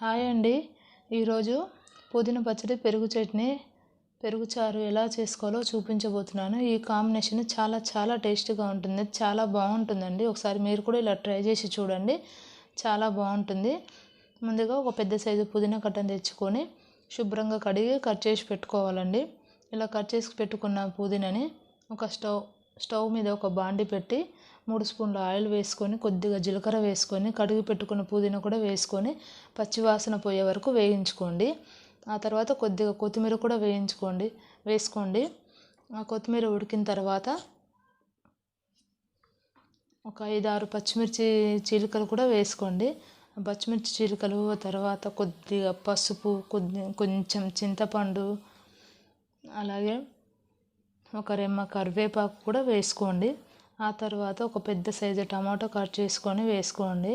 Hi అండి. ఈరోజు పుదీనా పచ్చడి పెరుగు చట్నీ పెరుగు చారు ఎలా చేసుకోవాలో చూపించబోతున్నాను. ఈ కాంబినేషన్ చాలా చాలా టేస్టీగా ఉంటుంది. చాలా బాగుంటుందండి. ఒకసారి మీరు కూడా ఇలా ట్రై చేసి చూడండి. చాలా బాగుంటుంది. ముందుగా ఒక పెద్ద సైజు పుదీనా కట్టను తెచ్చుకొని శుభ్రంగా కడిగి కట్ చేసి పెట్టుకోవాలండి. ఇలా కట్ చేసి పెట్టుకున్న పుదీనాని ఒక స్టవ్ స్టవ్ మీద ఒక బాండి పెట్టి మూడు స్పూన్ల ఆయిల్ వేసుకొని కొద్దిగా జీలకర్ర వేసుకొని కడిగి పెట్టుకున్న పుదీనా కూడా వేసుకొని పచ్చివాసన పోయే వరకు వేయించుకోండి. ఆ తర్వాత కొద్దిగా కొత్తిమీర కూడా వేయించుకోండి వేసుకోండి. ఆ కొత్తిమీర ఉడికిన తర్వాత ఒక ఐదు ఆరు పచ్చిమిర్చి చీలికలు కూడా వేసుకోండి. పచ్చిమిర్చి చీలికలు తర్వాత కొద్దిగా పసుపు కొద్ది కొంచెం చింతపండు అలాగే ఒక రెమ్మ కరివేపాకు కూడా వేసుకోండి. ఆ తర్వాత ఒక పెద్ద సైజు టమాటో కట్ చేసుకొని వేసుకోండి.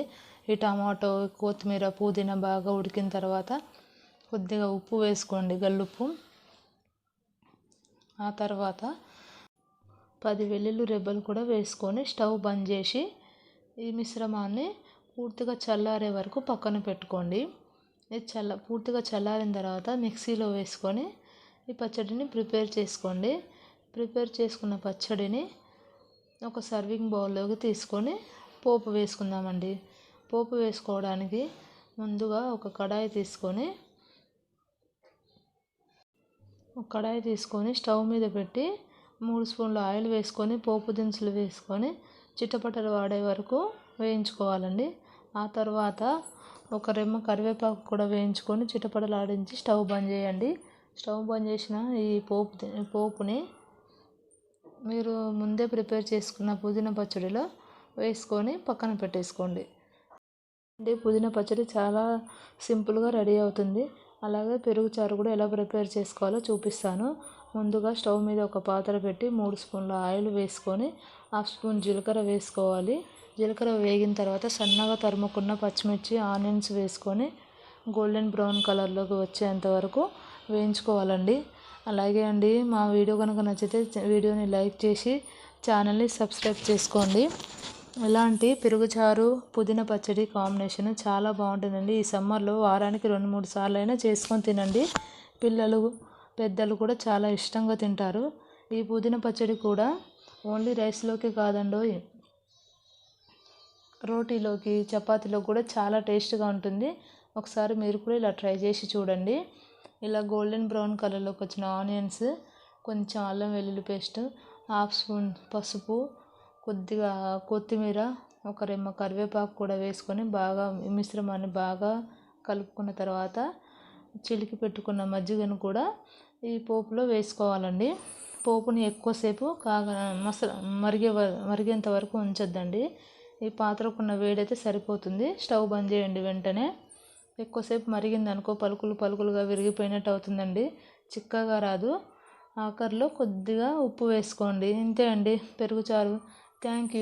ఈ టమాటో కొత్తిమీర పుదీనా బాగా ఉడికిన తర్వాత కొద్దిగా ఉప్పు వేసుకోండి గల్లుప్పు. ఆ తర్వాత పది వెల్లుల్లి రెబ్బలు కూడా వేసుకొని స్టవ్ బంద్ చేసి ఈ మిశ్రమాన్ని పూర్తిగా చల్లారే వరకు పక్కన పెట్టుకోండి. ఇది చల్ల పూర్తిగా చల్లారిన తర్వాత మిక్సీలో వేసుకొని ఈ పచ్చడిని ప్రిపేర్ చేసుకోండి. ప్రిపేర్ చేసుకున్న పచ్చడిని ఒక సర్వింగ్ బౌల్లోకి తీసుకొని పోపు వేసుకుందామండి. పోపు వేసుకోవడానికి ముందుగా ఒక కడాయి తీసుకొని ఒక కడాయి తీసుకొని స్టవ్ మీద పెట్టి మూడు స్పూన్ల ఆయిల్ వేసుకొని పోపు దినుసులు వేసుకొని చిట్టపట్టలు వాడే వరకు వేయించుకోవాలండి. ఆ తర్వాత ఒక రెమ్మ కరివేపాకు కూడా వేయించుకొని చిట్టపటలు ఆడించి స్టవ్ బంద్ చేయండి. స్టవ్ బంద్ చేసిన ఈ పోపు పోపుని మీరు ముందే ప్రిపేర్ చేసుకున్న పుదీనా పచ్చడిలో వేసుకొని పక్కన పెట్టేసుకోండి. అంటే పుదీనా పచ్చడి చాలా సింపుల్గా రెడీ అవుతుంది. అలాగే పెరుగు చారు కూడా ఎలా ప్రిపేర్ చేసుకోవాలో చూపిస్తాను. ముందుగా స్టవ్ మీద ఒక పాత్ర పెట్టి మూడు స్పూన్ల ఆయిల్ వేసుకొని హాఫ్ స్పూన్ జీలకర్ర వేసుకోవాలి. జీలకర్ర వేగిన తర్వాత సన్నగా తరుముకున్న పచ్చిమిర్చి ఆనియన్స్ వేసుకొని గోల్డెన్ బ్రౌన్ కలర్లోకి వచ్చేంత వరకు వేయించుకోవాలండి. అలాగే అండి మా వీడియో కనుక నచ్చితే వీడియోని లైక్ చేసి ఛానల్ని సబ్స్క్రైబ్ చేసుకోండి. ఇలాంటి పెరుగుచారు పుదీనా పచ్చడి కాంబినేషన్ చాలా బాగుంటుందండి. ఈ సమ్మర్లో వారానికి రెండు మూడు సార్లు అయినా చేసుకొని తినండి. పిల్లలు పెద్దలు కూడా చాలా ఇష్టంగా తింటారు. ఈ పుదీనా పచ్చడి కూడా ఓన్లీ రైస్లోకి కాదండో రోటీలోకి చపాతీలో కూడా చాలా టేస్ట్గా ఉంటుంది. ఒకసారి మీరు కూడా ఇలా ట్రై చేసి చూడండి. ఇలా గోల్డెన్ బ్రౌన్ కలర్లోకి వచ్చిన ఆనియన్స్ కొంచెం అల్లం వెల్లుల్లి పేస్ట్ హాఫ్ స్పూన్ పసుపు కొద్దిగా కొత్తిమీర ఒక రెమ్మ కరివేపాకు కూడా వేసుకొని బాగా మిశ్రమాన్ని బాగా కలుపుకున్న తర్వాత చిలికి పెట్టుకున్న మజ్జిగను కూడా ఈ పోపులో వేసుకోవాలండి. పోపుని ఎక్కువసేపు కాగా మసల మరిగే మరిగేంత వరకు ఉంచొద్దండి. ఈ పాత్రకున్న వేడైతే సరిపోతుంది. స్టవ్ బంద్ చేయండి వెంటనే. ఎక్కువసేపు మరిగింది అనుకో పలుకులు పలుకులుగా విరిగిపోయినట్టు అవుతుందండి. చిక్కగా రాదు. ఆఖరిలో కొద్దిగా ఉప్పు వేసుకోండి. ఇంతే అండి. పెరుగు చారు. Thank you